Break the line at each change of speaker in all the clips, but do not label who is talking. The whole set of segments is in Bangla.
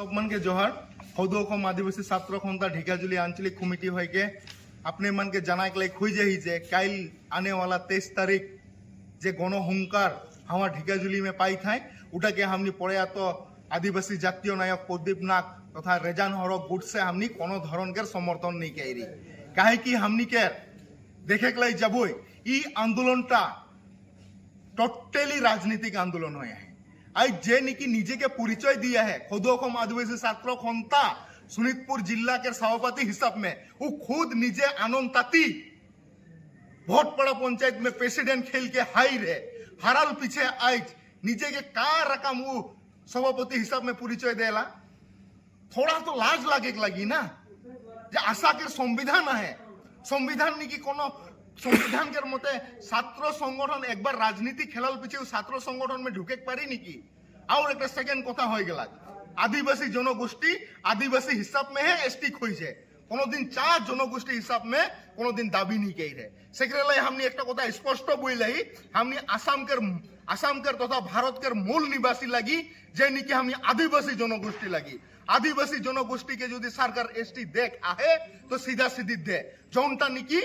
সবমানকে সৌদ অসম আদিবাসী ছাত্র সন্থা ঢেকাজুলি আঞ্চলিক কমিটি হয়েকে আপনি মানকে জানাই লাই খুঁজ আহি যে কাইল আনেওয়ালা তেইশ তারিখ যে গণহংকার আমার ঢেকাজুলি মে পাই থাই ওটাকে হামনি প্রয়াত আদিবাসী জাতীয় নায়ক প্রদীপ নাগ তথা রেজান হরক গুডসে আমনি কোনো ধরনের সমর্থন নেই কেরি কাহে কি হামনিকে দেখে লাই যাবই, ই আন্দোলনটা টোটালি রাজনৈতিক আন্দোলন হয়ে আহে। আই যে নাকি নিজেকে পরিচয় दिया है खुद অসম आदिवासी ছাত্র সন্থা শোনিতপুর जिला के सभापति हिसाब में वो खुद निजे आनंद ताती भोटपड़ा पंचायत में प्रेसिडेंट खेल के हाई रे हाराल पीछे आज निजे के का रकम वो सभापति हिसाब में परिचय देला थोड़ा तो लाज लागे लगी ना যে আশাকের সংবিধান আহে সংবিধান নাকি কোনো সংবিধানকার মতে ছাত্র সংগঠন, একবার রাজনীতি খেলার পিছিয়েও ছাত্র সংগঠন মে ঢুকে পারি নাকি আর একটা সেকেন্ড কথা হয়ে গেল আদিবাসী জনগোষ্ঠী আদিবাসী হিসাব মে হে এস এসটি খুঁজছে কোনোদিন চা জনগোষ্ঠী হিসাব মে কোনোদিন দাবি নি কে রে। সেখানে হামনি একটা কথা স্পষ্ট বই লাই, হামনি আসামকের আসামকের তথা ভারতকের মূল নিবাসী লাগি, যে নাকি আমি আদিবাসী জনগোষ্ঠী লাগি। আদিবাসী জনগোষ্ঠীকে যদি সরকার এসটি দেখ আহে, তো সিধা সিধি দে। যৌনটা নাকি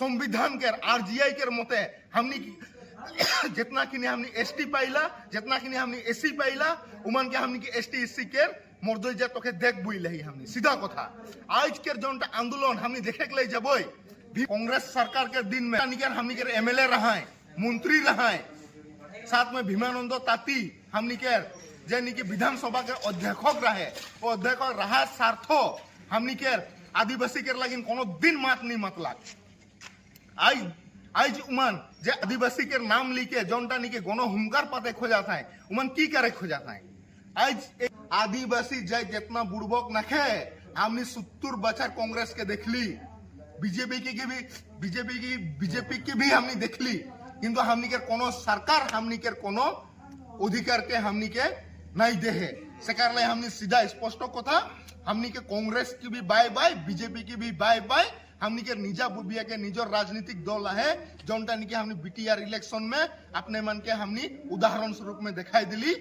संविधान के आरजीआई के मते हमनी की- जितना किने हमनी एसटी पाइला जितना किने हमनी एससी पाइला उमान के हमनी की एसटी एससी के মর্যাদা তোকে দেখ বুইলেহি हमनी सीधा কথা आज के जोनटा आंदोलन हमनी देखे के लिए जबोई भी कांग्रेस सरकार के दिन में निकर हमनी के एमएलए रहा मंत्री रहा साथ में भीमानंद ताती हमनी के जे निकी विधानसभा के अध्यक्ष रहे वो अध्यक्ष रहा स्वार्थ हमनी के आदिवासी के लगिन कोनो दिन मात नहीं मतलाक आज आज उमन जे आदिवासी के नाम लिखे जोनटा निके गनो हुंकार पाते खोजा था उमन की करे खोजा था आज एक आदिवासी जय जितना बुड़बक नखे हमने सत्तर बछर कांग्रेस के देखली बीजेपी की की भी बीजेपी की बीजेपी की भी हमने देखली কিন্তু हमनी के कोनो सरकार हमनी के कोनो অধিকার के हमनी के नहीं दे है से कारण हमनी सीधा स्पष्ट কথা हमनी के कांग्रेस की भी बाय बाय बीजेपी की भी बाय बाय हमनी के निजा बुबिया के निजर राजनीतिक दल है जोनटा निके हमनी बीटीआर इलेक्शन में अपने मन के हमनी उदाहरण स्वरूप में दिखाई दिली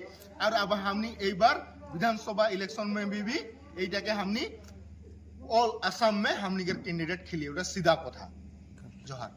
और अब हमनी एक बार विधानसभा इलेक्शन में भी भी এইটাকে हमनी ऑल असम में हमनी के कैंडिडेट खेली ওটা सीधा কথা জোহার